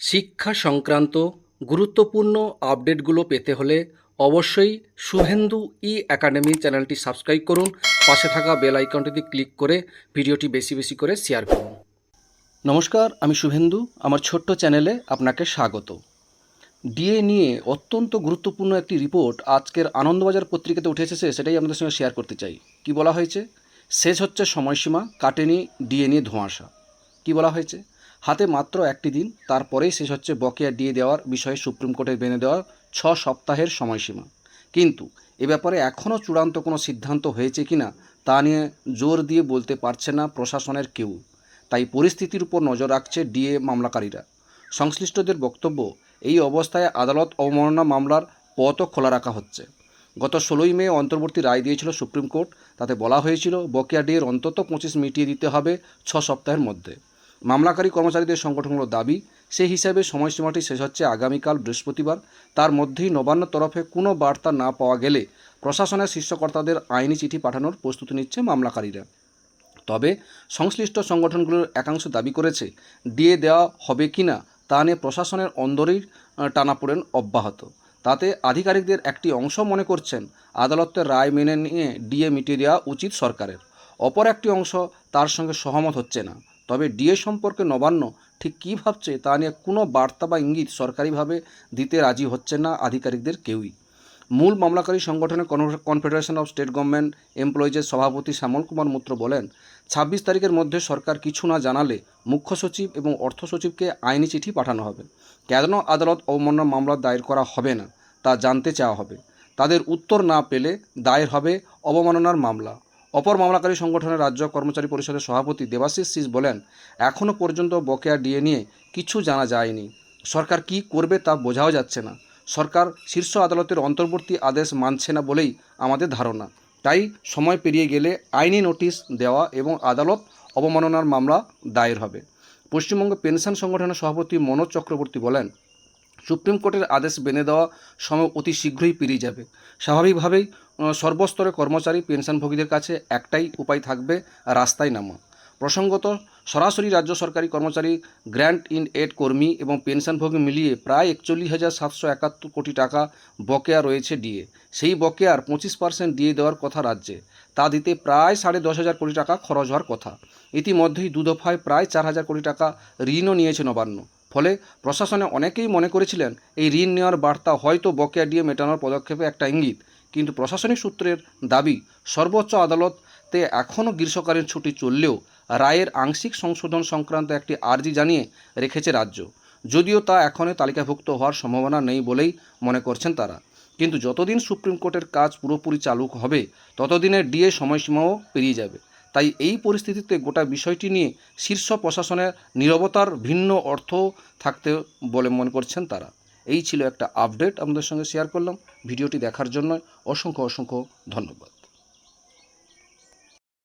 শিক্ষা সংক্রান্ত গুরুত্বপূর্ণ আপডেটগুলো পেতে হলে অবশ্যই শুভেন্দু ই একাডেমি চ্যানেলটি সাবস্ক্রাইব করুন। পাশে থাকা বেল আইকনটিতে ক্লিক করে ভিডিওটি বেশি বেশি করে শেয়ার করুন। নমস্কার, আমি শুভেন্দু। আমার ছোট্ট চ্যানেলে আপনাকে স্বাগত। ডিএ নিয়ে অত্যন্ত গুরুত্বপূর্ণ একটি রিপোর্ট আজকের আনন্দবাজার পত্রিকাতে উঠে এসেছে, সেটাই আপনাদের সঙ্গে শেয়ার করতে চাই। কি বলা হয়েছে? শেষ হচ্ছে সময়সীমা, কাটেনি, ডিএ নিয়ে ধোঁয়াশা। কি বলা হয়েছে? হাতে মাত্র একটি দিন, তারপরেই শেষ হচ্ছে বকেয়া ডিএ দেওয়ার বিষয়ে সুপ্রিম কোর্টে বেঁধে দেওয়ার ছ সপ্তাহের সময়সীমা। কিন্তু এ ব্যাপারে এখনও চূড়ান্ত কোনো সিদ্ধান্ত হয়েছে কি না তা নিয়ে জোর দিয়ে বলতে পারছে না প্রশাসনের কেউ। তাই পরিস্থিতির উপর নজর রাখছে ডিএ মামলাকারীরা। সংশ্লিষ্টদের বক্তব্য, এই অবস্থায় আদালত অবমাননা মামলার পথও খোলা রাখা হচ্ছে। গত ষোলোই মে অন্তর্বর্তী রায় দিয়েছিল সুপ্রিম কোর্ট। তাতে বলা হয়েছিল, বকেয়া ডিএর অন্তত পঁচিশ মিটিয়ে দিতে হবে ছ সপ্তাহের মধ্যে। মামলাকারী কর্মচারীদের সংগঠনগুলোর দাবি, সেই হিসাবে সময়সীমাটি শেষ হচ্ছে আগামীকাল বৃহস্পতিবার। তার মধ্যেই নবান্ন তরফে কোনো বার্তা না পাওয়া গেলে প্রশাসনের শীর্ষকর্তাদের আইনি চিঠি পাঠানোর প্রস্তুতি নিচ্ছে মামলাকারীরা। তবে সংশ্লিষ্ট সংগঠনগুলোর একাংশ দাবি করেছে ডিএ দেওয়া হবে কি না তা নিয়ে প্রশাসনের অন্দরেই টানাপোড়েন অব্যাহত। তাতে আধিকারিকদের একটি অংশ মনে করছেন, আদালতের রায় মেনে নিয়ে ডিএ মিটিয়ে দেওয়া উচিত সরকারের। অপর একটি অংশ তার সঙ্গে সহমত হচ্ছে না। তবে ডিএ সম্পর্কে নবান্ন ঠিক কী ভাবছে তা নিয়ে কোনো বার্তা বা ইঙ্গিত সরকারিভাবে দিতে রাজি হচ্ছে না আধিকারিকদের কেউই। মূল মামলাকারী সংগঠনের কনফেডারেশন অফ স্টেট গভর্নমেন্ট এমপ্লয়িজের সভাপতি শ্যামল কুমার মৈত্র বলেন, ছাব্বিশ তারিখের মধ্যে সরকার কিছু না জানালে মুখ্য সচিব এবং অর্থ সচিবকে আইনি চিঠি পাঠানো হবে। কেন আদালত অবমাননা মামলা দায়ের করা হবে না তা জানতে চাওয়া হবে। তাদের উত্তর না পেলে দায়ের হবে অবমাননার মামলা। অপর মামলাকারী সংগঠনের রাজ্য কর্মচারী পরিষদের সভাপতি দেবাশিস সিস বলেন এখনও পর্যন্ত বকেয়া ডিএ নিয়ে কিছু জানা যায়নি। সরকার কি করবে তা বোঝাও যাচ্ছে না। সরকার শীর্ষ আদালতের অন্তর্বর্তী আদেশ মানছে না বলেই আমাদের ধারণা। তাই সময় পেরিয়ে গেলে আইনি নোটিশ দেওয়া এবং আদালত অবমাননার মামলা দায়ের হবে। পশ্চিমবঙ্গ পেনশন সংগঠনের সভাপতি মনোজ চক্রবর্তী বলেন সুপ্রিম কোর্টের আদেশ বেঁধে দেওয়া সময় অতি শীঘ্রই পেরিয়ে যাবে। স্বাভাবিকভাবেই সর্বস্তরে কর্মচারী, পেনশনভোগীদের কাছে একটাই উপায় থাকবে, রাস্তায় নামা। প্রসঙ্গত, সরাসরি রাজ্য সরকারি কর্মচারী, গ্র্যান্ট ইন এড কর্মী এবং পেনশনভোগী মিলিয়ে প্রায় একচল্লিশ হাজার সাতশো একাত্তর কোটি টাকা বকেয়া রয়েছে ডিএ। সেই বকেয়ার পঁচিশ পার্সেন্ট দিয়ে দেওয়ার কথা রাজ্যে। তা দিতে প্রায় সাড়ে দশ হাজার কোটি টাকা খরচ হওয়ার কথা। ইতিমধ্যেই দু দফায় প্রায় চার হাজার কোটি টাকা ঋণও নিয়েছে নবান্ন। ফলে প্রশাসনে অনেকেই মনে করেছিলেন, এই ঋণ নেওয়ার বার্তা হয়তো বকেয়া দিয়ে মেটানোর পদক্ষেপে একটা ইঙ্গিত। কিন্তু প্রশাসনিক সূত্রের দাবি, সর্বোচ্চ আদালতে এখনও গ্রীষ্মকালীন ছুটি চললেও রায়ের আংশিক সংশোধন সংক্রান্ত একটি আর্জি জানিয়ে রেখেছে রাজ্য। যদিও তা এখনও তালিকাভুক্ত হওয়ার সম্ভাবনা নেই বলেই মনে করছেন তারা। কিন্তু যতদিন সুপ্রিম কোর্টের কাজ পুরোপুরি চালু হবে ততদিনের ডিএ সময়সীমাও পেরিয়ে যাবে। তাই এই পরিস্থিতিতে গোটা বিষয়টি নিয়ে শীর্ষ প্রশাসনের নিরবতার ভিন্ন অর্থ থাকতে বলে মনে করছেন তারা। এই ছিল একটা আপডেট আমাদের সঙ্গে শেয়ার করলাম। ভিডিওটি দেখার জন্য অসংখ্য অসংখ্য ধন্যবাদ।